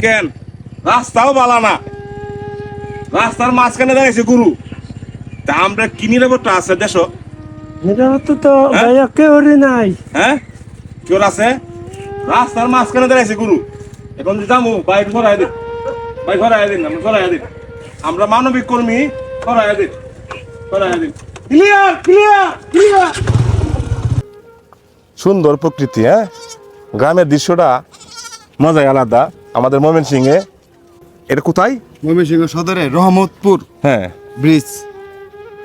কেন? রাস্তাও বালা না। রাস্তার মাঝখানে দাঁড়িয়েছে গুরু। তা আমরা কি নিরাপত্তা আছে দেশ এটা তো তো হ্যাঁ? ভাইয়া কেউ নাই। হ্যাঁ? আছে? রাস্তার মাঝখানে দাঁড়িয়েছে গুরু। এখন যে যাব বাইক সরাই দিন। বাইক সরাই দিন আমরা সরাই দিন। আমরা মানবিক কর্মী সরাই দিন। সরাই দিন। ক্লিয়ার ক্লিয়ার ক্লিয়ার সুন্দর প্রকৃতি হ্যাঁ? গ্রামের দৃশ্যটা মজাই আলাদা। আমাদের ময়মন সিংহে এটা কোথায়? ময়মনসিংহ সদরে রহমতপুর হ্যাঁ। ব্রিজ।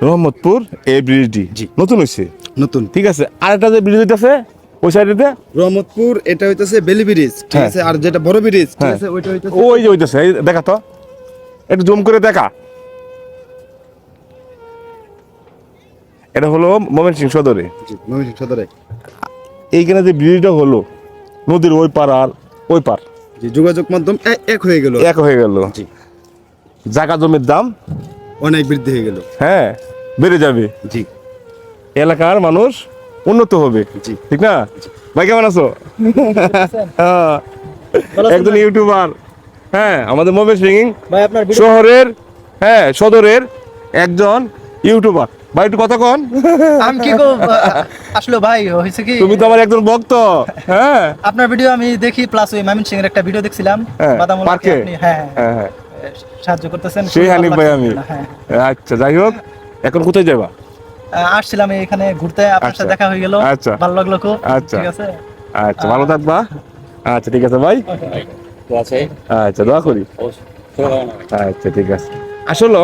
রহমতপুর এই ব্রিজটি জি। নতুন হয়েছে নতুন। ঠিক আছে আর একটা যে ব্রিজ আছে ওই সাইডেতে রহমতপুর এটা হইতেছে বেলি ব্রিজ। ঠিক হ্যাঁ। আছে আর যেটা বড় ব্রিজ ঠিক হ্যাঁ। আছে ওইটা হইতেছে ওই যে এই দেখা তো। একটু জুম করে দেখা। এটা হলো মোমেন সিং সদরে। জি, ময়মনসিংহ সদরে। এইখানে যে ব্রিজটা হলো নদীর ওই পার আর ওই পার যোগাযোগ মাধ্যম এক হয়ে গেল। এক হয়ে গেল। জি। জায়গা জমির দাম? অনেক বৃদ্ধি হয়ে গেল। হ্যাঁ বেড়ে যাবে। জি। এলাকার মানুষ উন্নত হবে। জি। ঠিক না? ভাই কেমন আছো? হ্যাঁ, একজন ইউটিউবার। হ্যাঁ আমাদের মোবাইল সিং ভাই আপনার শহরের হ্যাঁ সদরের একজন ইউটিউবার। ভাই একটু কথা কন। আমি কি গো আসলে ভাই হয়েছে কি? তুমি তো আমার একজন ভক্ত। হ্যাঁ। আপনার ভিডিও আমি দেখি প্লাস ওই মামিন সিং এর একটা ভিডিও দেখছিলাম। হ্যাঁ, পার্কে? হ্যাঁ। হ্যাঁ হ্যাঁ। সাহায্য করতেছেন। সেই হানিফ ভাই আমি। আচ্ছা যাই হোক এখন কোথায় যাবা? আসছিলাম এখানে ঘুরতে আপনার আচ্ছা। সাথে দেখা হয়ে গেল। আচ্ছা। ভালো লাগল খুব। আচ্ছা। ঠিক আছে? আচ্ছা ভালো থাকবা। আচ্ছা ঠিক আছে ভাই। আচ্ছা দোয়া করি। আচ্ছা ঠিক আছে। আসলে।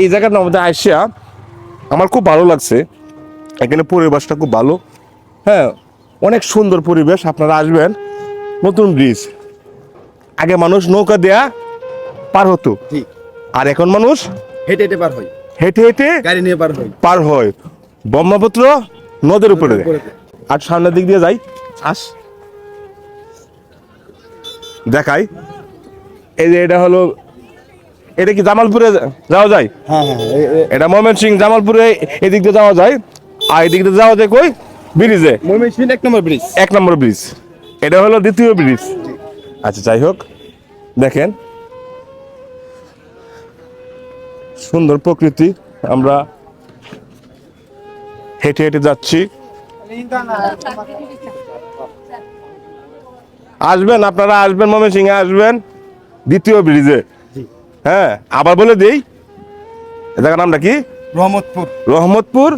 এই জায়গাটার মধ্যে আসিয়া আমার খুব ভালো লাগছে। এখানে পরিবেশটা খুব ভালো। হ্যাঁ অনেক সুন্দর পরিবেশ আপনারা আসবেন। নতুন ব্রিজ আগে মানুষ নৌকা দেয়া পার হতো। আর এখন মানুষ হেঁটে হেঁটে পার হয়। হেঁটে হেঁটে গাড়ি নিয়ে পার হয়। পার হয়। ব্রহ্মপুত্র নদের উপরে উপরে। আর সামনের দিক দিয়ে যাই। আস। দেখাই। এই যে এটা হলো এটা কি জামালপুরে যাওয়া যায়? হ্যাঁ হ্যাঁ হ্যাঁ, এটা ময়মন সিং জামালপুরে এদিক দিয়ে যাওয়া যায়। আর এদিক দিয়ে যাওয়া যায় কই? ব্রিজে। ময়মনসিংহ এক নম্বর ব্রিজ। এক নম্বর ব্রিজ। এটা হলো দ্বিতীয় ব্রিজ। আচ্ছা যাই হোক দেখেন। সুন্দর প্রকৃতি। আমরা হেঁটে হেঁটে যাচ্ছি। আসবেন আপনারা আসবেন ময়মনসিংহে আসবেন। দ্বিতীয় ব্রিজে। হ্যাঁ আবার বলে দিই। এ জায়গার নামটা কি? রহমতপুর। রহমতপুর?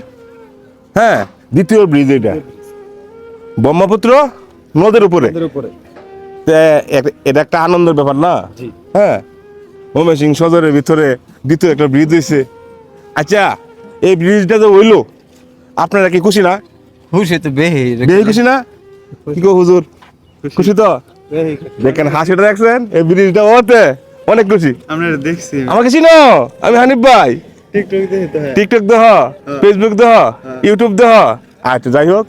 হ্যাঁ দ্বিতীয় ব্রিজ এটা। ব্রহ্মপুত্র নদের উপরে। এটা একটা আনন্দের ব্যাপার না? হ্যাঁ ময়মনসিং সদরের ভিতরে দ্বিতীয় একটা ব্রিজ হয়েছে আচ্ছা এই ব্রিজটা যে হইল আপনারা কি খুশি না? খুশি তো বেহি বেশি খুশি না? কি গো হুজুর? খুশি। তো? দেখেন হাসিটা দেখছেন এই ব্রিজটা হতে অনেক খুশি আপনারা দেখছি। আমাকে চিনো? আমি হানিফ ভাই। টিকটক হ্যাঁ। টিকটক দেহ ফেসবুক দেহ ইউটিউব দেহ। আচ্ছা যাই হোক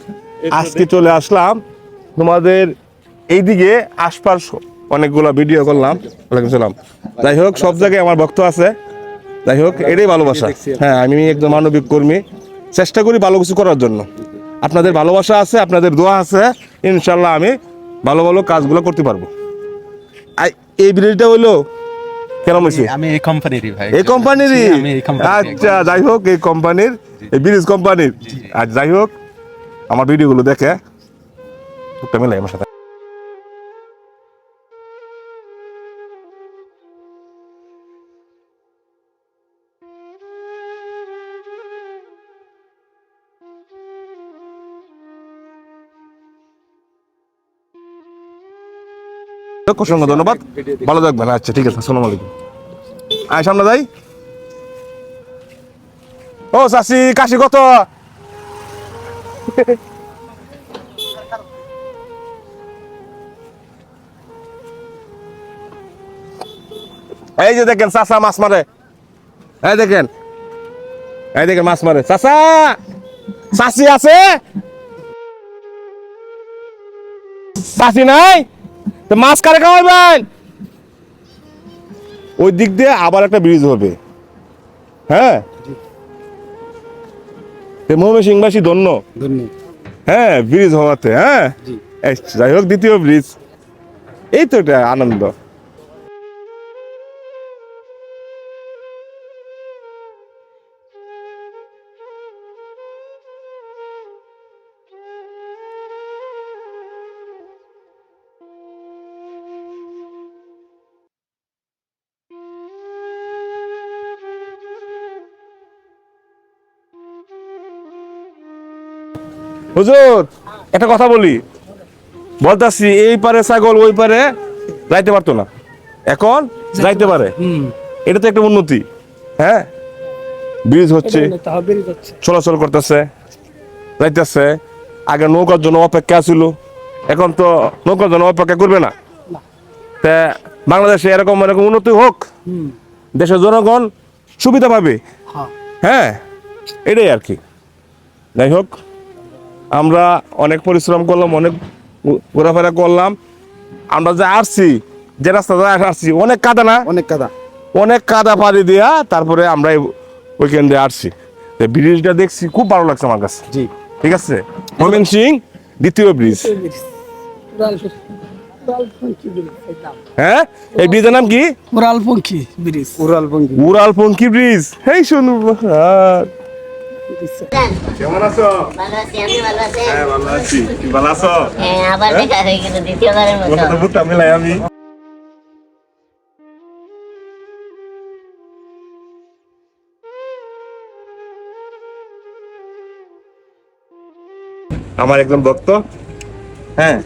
আজকে চলে আসলাম। তোমাদের এইদিকে আশপাশ অনেকগুলো ভিডিও করলাম। ওয়ালাইকুম সালাম। যাই হোক সব জায়গায় আমার ভক্ত আছে। যাই হোক এটাই ভালোবাসা। হ্যাঁ আমি একজন মানবিক কর্মী। চেষ্টা করি ভালো কিছু করার জন্য। আপনাদের ভালোবাসা আছে আপনাদের দোয়া আছে। ইনশাল্লাহ আমি ভালো ভালো কাজগুলো করতে পারব। এই ব্রিজটা হইল কেন হয়েছে? আমি এই কোম্পানিরই ভাই। এই কোম্পানিরই কোম্পানির আচ্ছা যাই হোক এই কোম্পানির এই ব্রিজ কোম্পানির আর যাই হোক আমার ভিডিওগুলো দেখে একটা মেলাই আমার সাথে। অসংখ্য ধন্যবাদ। ভালো থাকবেন আচ্ছা ঠিক আছে, আসসালামু আলাইকুম। আয়, সামনে যাই। ও চাষি কাশি কত? এই যে দেখেন চাষা মাছ মারে। এই দেখেন। এই দেখেন, মাছ মারে। চাষা চাষি আছে? চাষি নাই? তো মাছ কারে খাওয়াবেন? ওই দিক দিয়ে আবার একটা ব্রিজ হবে। হ্যাঁ? মহমে সিংবাসী ধন্য। হ্যাঁ ব্রিজ হওয়াতে হ্যাঁ? যাই হোক দ্বিতীয় ব্রিজ এই তো এটা আনন্দ। হুজুর একটা কথা বলি। বলতাছি এই পারে ছাগল ওই পারে যাইতে পারতো না। এখন যাইতে পারে। এটা তো একটা উন্নতি হ্যাঁ? ব্রিজ হচ্ছে চলাচল করতেছে যাইতেছে। আগে নৌকার জন্য অপেক্ষা ছিল এখন তো নৌকার জন্য অপেক্ষা করবে না। তা বাংলাদেশে এরকম এরকম উন্নতি হোক দেশের জনগণ সুবিধা পাবে। হ্যাঁ এটাই আর কি। যাই হোক আমরা অনেক পরিশ্রম করলাম অনেক ঘোরাফেরা করলাম। আমরা যে আসছি যে রাস্তা দিয়ে আসছি অনেক কাদা না? অনেক কাদা। অনেক কাদা পাড়ি দিয়া তারপরে আমরা ওইখান দিয়ে আসছি। ব্রিজটা দেখছি খুব ভালো লাগছে আমার কাছে। জি। ঠিক আছে? মমিন সিং দ্বিতীয় ব্রিজ হ্যাঁ? এই ব্রিজের নাম কি? উড়ালপঙ্খী ব্রিজ উড়াল বঙ্গি উড়াল পঙ্কি ব্রিজ হেই কেমন আছো? ভালো আছি আমি ভালো আছি হ্যাঁ ভালো আছি। তুমি ভালো আছো? হ্যাঁ আবার দেখা হয়ে গেল দ্বিতীয়বারের মতো। কথা বুঝতে মিলাই আমি। আমার একজন ভক্ত। হ্যাঁ?